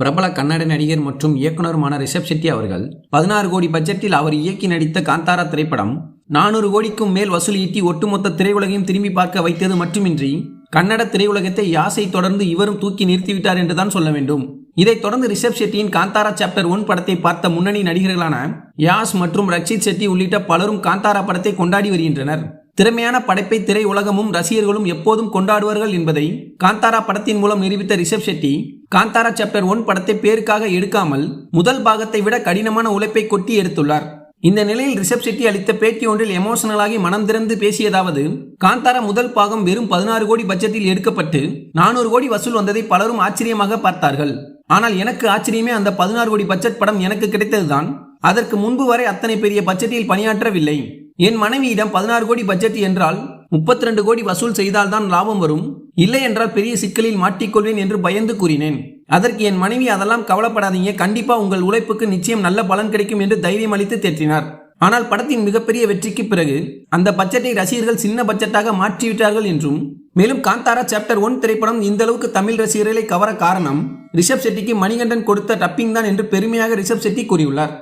பிரபல கன்னட நடிகர் மற்றும் இயக்குனருமான ரிஷப் செட்டி அவர்கள் பதினாறு கோடி பட்ஜெட்டில் அவர் இயக்கி நடித்த காந்தாரா திரைப்படம் நானூறு கோடிக்கும் மேல் வசூல் ஒட்டுமொத்த திரையுலகையும் திரும்பி பார்க்க வைத்தது மட்டுமின்றி கன்னட திரையுலகத்தை யாசை தொடர்ந்து இவரும் தூக்கி நிறுத்திவிட்டார் என்றுதான் சொல்ல வேண்டும். இதைத் தொடர்ந்து ரிஷப் ஷெட்டியின் காந்தாரா சாப்டர் ஒன் படத்தை பார்த்த முன்னணி நடிகர்களான யாஸ் மற்றும் ரக்ஷித் செட்டி உள்ளிட்ட பலரும் காந்தாரா படத்தை கொண்டாடி வருகின்றனர். திறமையான படைப்பை திரை உலகமும் ரசிகர்களும் எப்போதும் கொண்டாடுவார்கள் என்பதை காந்தாரா படத்தின் மூலம் நிரூபித்த ரிஷப் ஷெட்டி காந்தாரா சாப்டர் ஒன் படத்தை பேருக்காக எடுக்காமல் முதல் பாகத்தை விட கடினமான உழைப்பை கொட்டி எடுத்துள்ளார். இந்த நிலையில் ரிஷப் செட்டி அளித்த பேட்டி ஒன்றில் எமோஷனலாகி மனம் திறந்து பேசியதாவது காந்தாரா முதல் பாகம் வெறும் பதினாறு கோடி பட்ஜெட்டில் எடுக்கப்பட்டு நானூறு கோடி வசூல் வந்ததை பலரும் ஆச்சரியமாக பார்த்தார்கள். ஆனால் எனக்கு ஆச்சரியமே அந்த பதினாறு கோடி பட்ஜெட் படம் எனக்கு கிடைத்ததுதான். அதற்கு முன்பு வரை அத்தனை பெரிய பட்ஜெட்டில் பணியாற்றவில்லை. என் மனைவியிடம் பதினாறு கோடி பட்ஜெட் என்றால் முப்பத்தி ரெண்டு கோடி வசூல் செய்தால்தான் லாபம் வரும். இல்லை என்றால் பெரிய சிக்கலில் மாட்டிக்கொள்வேன் என்று பயந்து கூறினேன். அதற்கு என் மனைவி அதெல்லாம் கவலைப்படாதீங்க கண்டிப்பா உங்கள் உழைப்புக்கு நிச்சயம் நல்ல பலன் கிடைக்கும் என்று தைரியம் அளித்து தேற்றினார். ஆனால் படத்தின் மிகப்பெரிய வெற்றிக்கு பிறகு அந்த பட்ஜெட்டை ரசிகர்கள் சின்ன பட்ஜெட்டாக மாற்றிவிட்டார்கள் என்றும் மேலும் காந்தாரா சாப்டர் ஒன் திரைப்படம் இந்த அளவுக்கு தமிழ் ரசிகர்களை கவர காரணம் ரிஷப் செட்டிக்கு மணிகண்டன் கொடுத்த டப்பிங் தான் என்று பெருமையாக ரிஷப் செட்டி கூறியுள்ளார்.